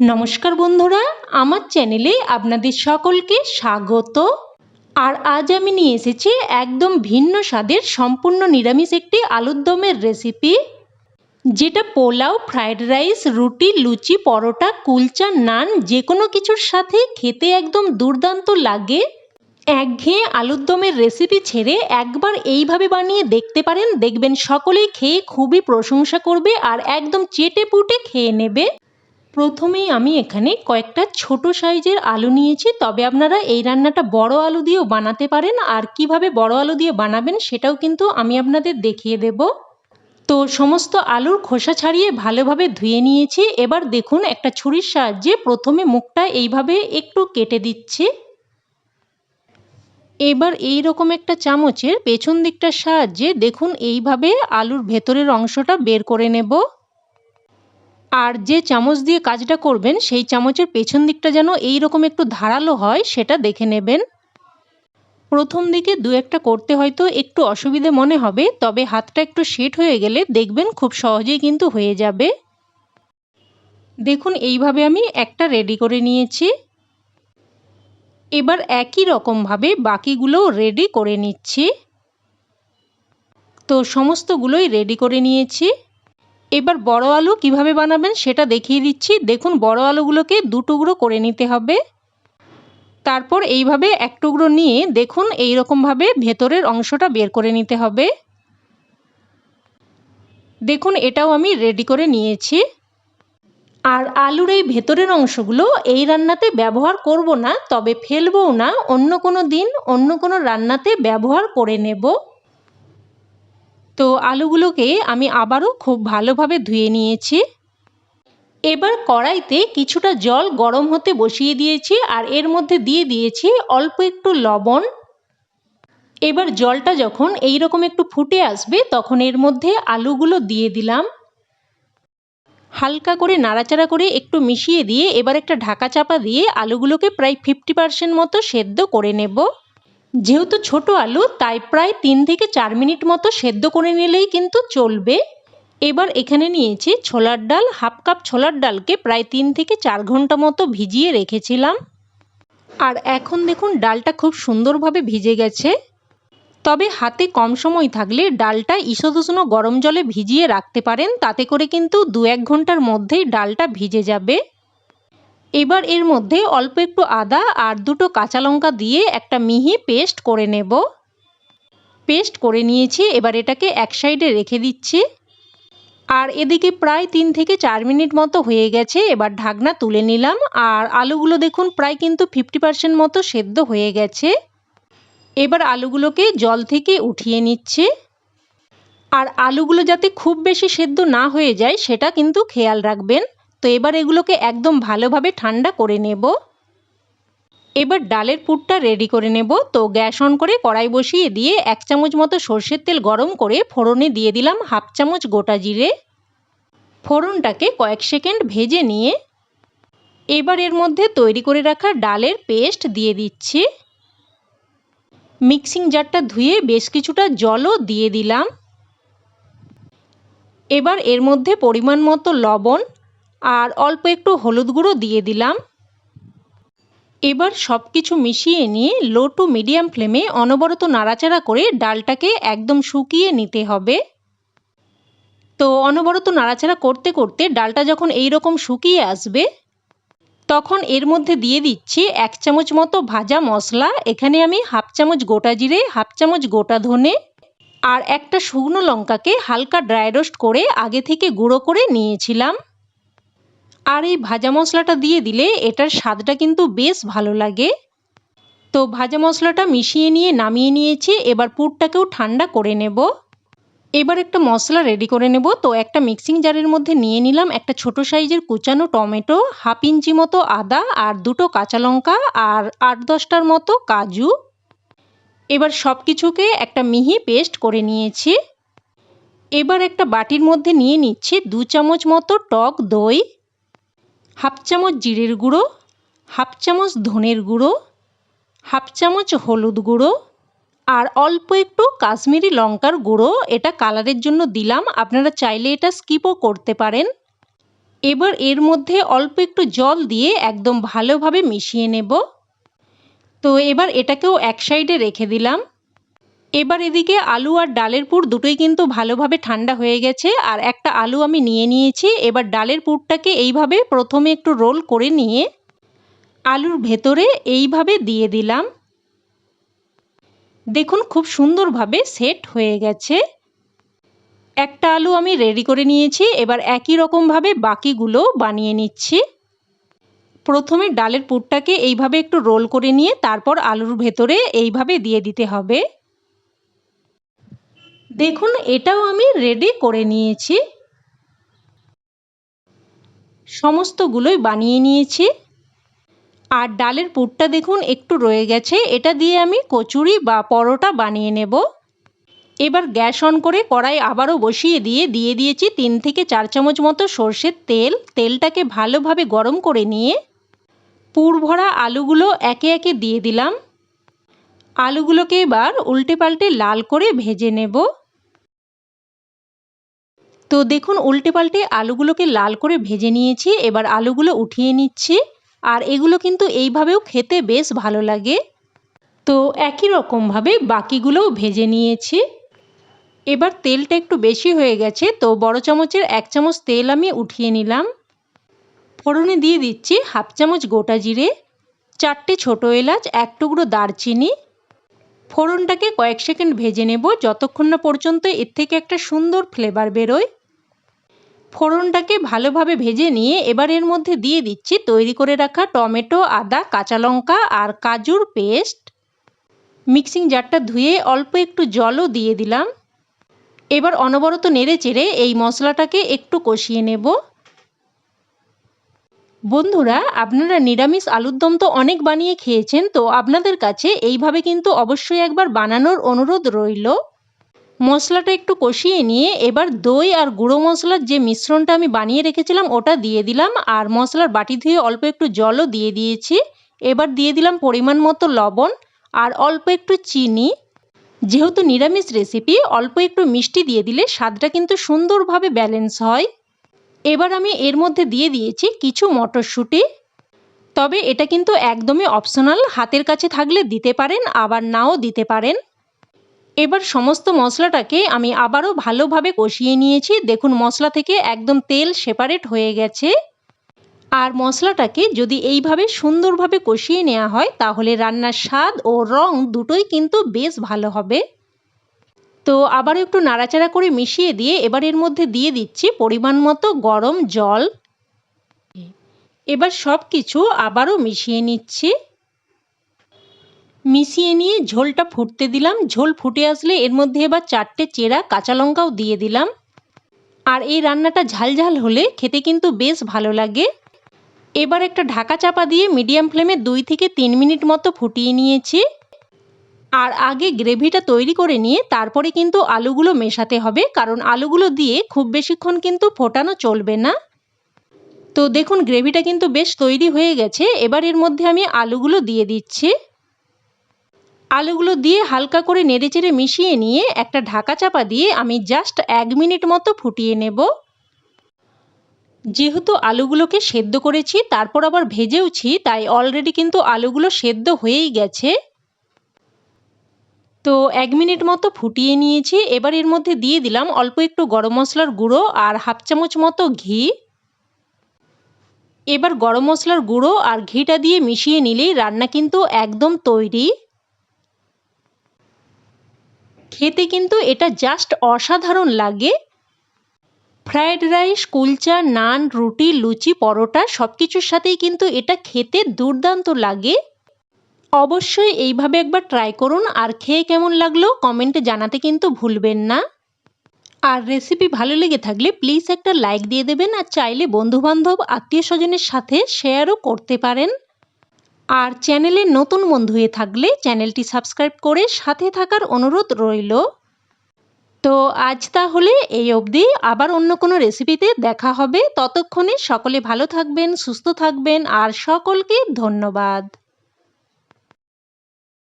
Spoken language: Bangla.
নমস্কার বন্ধুরা, আমার চ্যানেলে আপনাদের সকলকে স্বাগত। আর আজ আমি নিয়ে এসেছি একদম ভিন্ন স্বাদের, সম্পূর্ণ নিরামিষ একটি আলুর দমের রেসিপি যেটা পোলাও ফ্রায়েড রাইস রুটি, লুচি, পরোটা, কুলচা, নান যে কোনো কিছুর সাথে খেতে একদম দুর্দান্ত লাগে। একঘেয়ে আলুর দমের রেসিপি ছেড়ে একবার এইভাবে বানিয়ে দেখতে পারেন, দেখবেন সকলেই খেয়ে খুবই প্রশংসা করবে আর একদম চেটে পুটে খেয়ে নেবে। প্রথমেই আমি এখানে কয়েকটা ছোট সাইজের আলু নিয়েছি, তবে আপনারা এই রান্নাটা বড় আলু দিয়েও বানাতে পারেন, আর কীভাবে বড় আলু দিয়ে বানাবেন সেটাও কিন্তু আমি আপনাদের দেখিয়ে দেব। তো সমস্ত আলুর খোসা ছাড়িয়ে ভালোভাবে ধুয়ে নিয়েছি, এবার দেখুন একটা ছুরির সাহায্যে প্রথমে মুখটা এইভাবে একটু কেটে দিচ্ছি। এবার এই রকম একটা চামচের পেছন দিকটার সাহায্যে দেখুন এইভাবে আলুর ভেতরের অংশটা বের করে নেব। আর যে চামচ দিয়ে কাজটা করবেন, সেই চামচের পেছন দিকটা যেন এই রকম একটু ধারালো হয়, সেটা দেখে নেবেন। প্রথম দিকে দু একটা করতে হয়তো একটু অসুবিধে মনে হবে, তবে হাতটা একটু সেট হয়ে গেলে দেখবেন খুব সহজেই কিন্তু হয়ে যাবে। দেখুন, এইভাবে আমি একটা রেডি করে নিয়েছি। এবার একই রকমভাবে বাকিগুলোও রেডি করে নিচ্ছি। তো সমস্তগুলোই রেডি করে নিয়েছি। এবার বড় আলু কীভাবে বানাবেন সেটা দেখিয়ে দিচ্ছি। দেখুন, বড় আলুগুলোকে দু টুকরো করে নিতে হবে। তারপর এইভাবে এক টুকরো নিয়ে দেখুন এই রকমভাবে ভেতরের অংশটা বের করে নিতে হবে। দেখুন, এটাও আমি রেডি করে নিয়েছি। আর আলুর এই ভেতরের অংশগুলো এই রান্নাতে ব্যবহার করব না, তবে ফেলবও না। অন্য কোনো দিন অন্য কোনো রান্নাতে ব্যবহার করে নেব। তো আলুগুলোকে আমি আবারও খুব ভালোভাবে ধুয়ে নিয়েছি। এবার কড়াইতে কিছুটা জল গরম হতে বসিয়ে দিয়েছি আর এর মধ্যে দিয়ে দিয়েছি অল্প একটু লবণ। এবার জলটা যখন এই রকম একটু ফুটে আসবে তখন এর মধ্যে আলুগুলো দিয়ে দিলাম। হালকা করে নাড়াচাড়া করে একটু মিশিয়ে দিয়ে এবার একটা ঢাকা চাপা দিয়ে আলুগুলোকে প্রায় ফিফটি পার্সেন্ট মতো সেদ্ধ করে নেব। যেহেতু ছোট আলু, তাই প্রায় তিন থেকে চার মিনিট মতো সেদ্ধ করে নিলেই কিন্তু চলবে। এবার এখানে নিয়েছি ছোলার ডাল, হাফ কাপ ছোলার ডালকে প্রায় তিন থেকে চার ঘণ্টা মতো ভিজিয়ে রেখেছিলাম। আর এখন দেখুন ডালটা খুব সুন্দরভাবে ভিজে গেছে। তবে হাতে কম সময় থাকলে ডালটা ঈষদুষ্ণ গরম জলে ভিজিয়ে রাখতে পারেন, তাতে করে কিন্তু দু এক ঘণ্টার মধ্যেই ডালটা ভিজে যাবে। এবার এর মধ্যে অল্প একটু আদা আর দুটো কাঁচা লঙ্কা দিয়ে একটা মিহি পেস্ট করে নেব। পেস্ট করে নিয়েছি, এবার এটাকে এক সাইডে রেখে দিচ্ছি। আর এদিকে প্রায় তিন থেকে চার মিনিট মতো হয়ে গেছে, এবার ঢাকনা তুলে নিলাম। আর আলুগুলো দেখুন, প্রায় কিন্তু ফিফটি পার্সেন্ট মতো সেদ্ধ হয়ে গেছে। এবার আলুগুলোকে জল থেকে উঠিয়ে নিচ্ছে। আর আলুগুলো যাতে খুব বেশি সেদ্ধ না হয়ে যায়, সেটা কিন্তু খেয়াল রাখবেন। তো এবার এগুলোকে একদম ভালোভাবে ঠান্ডা করে নেব। এবার ডালের পুরটা রেডি করে নেব। তো গ্যাস অন করে কড়াই বসিয়ে দিয়ে এক চামচ মতো সর্ষের তেল গরম করে ফোড়নে দিয়ে দিলাম হাফ চামচ গোটা জিরে। ফোড়নটাকে কয়েক সেকেন্ড ভেজে নিয়ে এবার এর মধ্যে তৈরি করে রাখা ডালের পেস্ট দিয়ে দিচ্ছি। মিক্সিং জারটা ধুয়ে বেশ কিছুটা জলও দিয়ে দিলাম। এবার এর মধ্যে পরিমাণ মতো লবণ আর অল্প একটু হলুদ গুঁড়ো দিয়ে দিলাম। এবার সব কিছু মিশিয়ে নিয়ে লো টু মিডিয়াম ফ্লেমে অনবরত নাড়াচাড়া করে ডালটাকে একদম শুকিয়ে নিতে হবে। তো অনবরত নাড়াচাড়া করতে করতে ডালটা যখন এই রকম শুকিয়ে আসবে, তখন এর মধ্যে দিয়ে দিচ্ছি এক চামচ মতো ভাজা মশলা। এখানে আমি হাফ চামচ গোটা জিরে, হাফ চামচ গোটা ধনে আর একটা শুকনো লঙ্কাকে হালকা ড্রাই রোস্ট করে আগে থেকে গুঁড়ো করে নিয়েছিলাম। আর এই ভাজা মশলাটা দিয়ে দিলে এটার স্বাদটা কিন্তু বেশ ভালো লাগে। তো ভাজা মশলাটা মিশিয়ে নিয়ে নামিয়ে নিয়েছি, এবার পুরটাকেও ঠান্ডা করে নেব। এবার একটা মশলা রেডি করে নেব। তো একটা মিক্সিং জারের মধ্যে নিয়ে নিলাম একটা ছোট সাইজের কুচানো টমেটো, হাফ ইঞ্চি মতো আদা আর দুটো কাঁচা লঙ্কা আর আট দশটার মতো কাজু। এবার সব কিছুকে একটা মিহি পেস্ট করে নিয়েছি। এবার একটা বাটির মধ্যে নিয়ে নিচ্ছি দু চামচ মতো টক দই। হাফ চামচ জিরের গুঁড়ো, হাফ চামচ ধনের গুঁড়ো, হাফ চামচ হলুদ গুঁড়ো আর অল্প একটু কাশ্মীরি লঙ্কার গুঁড়ো। এটা কালারের জন্য দিলাম। আপনারা চাইলে এটা স্কিপও করতে পারেন। এবার এর মধ্যে অল্প একটু জল দিয়ে একদম ভালোভাবে মিশিয়ে নেব। তো এবার এটাকেও এক সাইডে রেখে দিলাম। এবার এদিকে আলু আর ডালের পুর দুটোই কিন্তু ভালোভাবে ঠান্ডা হয়ে গেছে, আর একটা আলু আমি নিয়ে নিয়েছি। এবার ডালের পুরটাকে এইভাবে প্রথমে একটু রোল করে নিয়ে আলুর ভেতরে এইভাবে দিয়ে দিলাম। দেখুন খুব সুন্দরভাবে সেট হয়ে গেছে। একটা আলু আমি রেডি করে নিয়েছি, এবার একই রকমভাবে বাকিগুলো বানিয়ে নিচ্ছি। প্রথমে ডালের পুরটাকে এইভাবে একটু রোল করে নিয়ে, তারপর আলুর ভেতরে এইভাবে দিয়ে দিতে হবে। দেখুন, এটাও আমি রেডি করে নিয়েছি। সমস্তগুলোই বানিয়ে নিয়েছি। আর ডালের পুরটা দেখুন, একটু রয়ে গেছে। এটা দিয়ে আমি কচুরি বা পরোটা বানিয়ে নেব। এবার গ্যাস অন করে কড়াই আবারও বসিয়ে দিয়ে দিয়ে দিয়েছি তিন থেকে চার চামচ মতো সর্ষের তেল। তেলটাকে ভালোভাবে গরম করে নিয়ে পুর ভরা আলুগুলো একে একে দিয়ে দিলাম। আলুগুলোকে এবার উল্টে পাল্টে লাল করে ভেজে নেব। তো দেখুন উল্টে পাল্টে আলুগুলোকে লাল করে ভেজে নিয়েছি। এবার আলুগুলো উঠিয়ে নিচ্ছি। আর এগুলো কিন্তু এইভাবেও খেতে বেশ ভালো লাগে। তো একই রকমভাবে বাকিগুলোও ভেজে নিয়েছি। এবার তেলটা একটু বেশি হয়ে গেছে, তো বড় চামচের এক চামচ তেল আমি উঠিয়ে নিলাম। ফোড়নে দিয়ে দিচ্ছি হাফ চামচ গোটা জিরে, চারটে ছোটো এলাচ, এক টুকরো দারচিনি। ফোড়নটাকে কয়েক সেকেন্ড ভেজে নেব, যতক্ষণ না পর্যন্ত এর থেকে একটা সুন্দর ফ্লেভার বেরোয়। ফোড়নটাকে ভালোভাবে ভেজে নিয়ে এবার এর মধ্যে দিয়ে দিচ্ছি তৈরি করে রাখা টমেটো, আদা, কাঁচা লঙ্কা আর কাজুর পেস্ট। মিক্সিং জারটা ধুয়ে অল্প একটু জলও দিয়ে দিলাম। এবার অনবরত নেড়ে চেড়ে এই মশলাটাকে একটু কষিয়ে নেব। বন্ধুরা, আপনারা নিরামিষ আলুর দম তো অনেক বানিয়ে খেয়েছেন, তো আপনাদের কাছে এইভাবে কিন্তু অবশ্যই একবার বানানোর অনুরোধ রইল। মশলাটা একটু কষিয়ে নিয়ে এবার দই আর গুঁড়ো মশলার যে মিশ্রণটা আমি বানিয়ে রেখেছিলাম, ওটা দিয়ে দিলাম। আর মশলার বাটি ধুয়ে অল্প একটু জলও দিয়ে দিয়েছি। এবার দিয়ে দিলাম পরিমাণ মতো লবণ আর অল্প একটু চিনি। যেহেতু নিরামিষ রেসিপি, অল্প একটু মিষ্টি দিয়ে দিলে স্বাদটা কিন্তু সুন্দরভাবে ব্যালেন্স হয়। এবার আমি এর মধ্যে দিয়ে দিয়েছি কিছু মটরশুঁটি। তবে এটা কিন্তু একদমই অপশনাল, হাতের কাছে থাকলে দিতে পারেন, আবার নাও দিতে পারেন। এবার সমস্ত মশলাটাকে আমি আবারও ভালোভাবে কষিয়ে নিয়েছি। দেখুন, মশলা থেকে একদম তেল সেপারেট হয়ে গেছে। আর মশলাটাকে যদি এইভাবে সুন্দরভাবে কষিয়ে নেওয়া হয়, তাহলে রান্নার স্বাদ ও রং দুটোই কিন্তু বেশ ভালো হবে। তো আবার একটু নাড়াচাড়া করে মিশিয়ে দিয়ে এবার এর মধ্যে দিয়ে দিচ্ছি পরিমাণ মতো গরম জল। এবার সব কিছু আবারও মিশিয়ে নিচ্ছি। মিশিয়ে নিয়ে ঝোলটা ফুটতে দিলাম। ঝোল ফুটে আসলে এর মধ্যে এবার চারটে চেরা কাঁচা লঙ্কাও দিয়ে দিলাম। আর এই রান্নাটা ঝালঝাল হলে খেতে কিন্তু বেশ ভালো লাগে। এবার একটা ঢাকা চাপা দিয়ে মিডিয়াম ফ্লেমে দুই থেকে তিন মিনিট মতো ফুটিয়ে নিয়েছি। আর আগে গ্রেভিটা তৈরি করে নিয়ে তারপরে কিন্তু আলুগুলো মেশাতে হবে, কারণ আলুগুলো দিয়ে খুব বেশিক্ষণ কিন্তু ফোটানো চলবে না। তো দেখুন, গ্রেভিটা কিন্তু বেশ তৈরি হয়ে গেছে। এবার এর মধ্যে আমি আলুগুলো দিয়ে দিচ্ছি। আলুগুলো দিয়ে হালকা করে নেড়েচেড়ে মিশিয়ে নিয়ে একটা ঢাকা চাপা দিয়ে আমি জাস্ট এক মিনিট মতো ফুটিয়ে নেব। যেহেতু আলুগুলোকে সেদ্ধ করেছি, তারপর আবার ভেজেওছি, তাই অলরেডি কিন্তু আলুগুলো সেদ্ধ হয়েই গেছে। তো এক মিনিট মতো ফুটিয়ে নিয়েছি, এবার এর মধ্যে দিয়ে দিলাম অল্প একটু গরম মশলার গুঁড়ো আর হাফ চামচ মতো ঘি। এবার গরম মশলার গুঁড়ো আর ঘিটা দিয়ে মিশিয়ে নিলেই রান্না কিন্তু একদম তৈরি। খেতে কিন্তু এটা জাস্ট অসাধারণ লাগে। ফ্রায়েড রাইস, কুলচা, নান, রুটি, লুচি, পরোটা সব কিছুর সাথেই কিন্তু এটা খেতে দুর্দান্ত লাগে। অবশ্যই এইভাবে একবার ট্রাই করুন। আর খেয়ে কেমন লাগল কমেন্টে জানাতে কিন্তু ভুলবেন না। আর রেসিপি ভালো লেগে থাকলে প্লিজ একটা লাইক দিয়ে দেবেন। আর চাইলে বন্ধুবান্ধব, আত্মীয় স্বজনের সাথে শেয়ারও করতে পারেন। আর চ্যানেলে নতুন বন্ধু হয়ে থাকলে চ্যানেলটি সাবস্ক্রাইব করে সাথে থাকার অনুরোধ রইল। তো আজ তাহলে এই অবধি। আবার অন্য কোনো রেসিপিতে দেখা হবে। ততক্ষণে সকলে ভালো থাকবেন, সুস্থ থাকবেন, আর সকলকে ধন্যবাদ।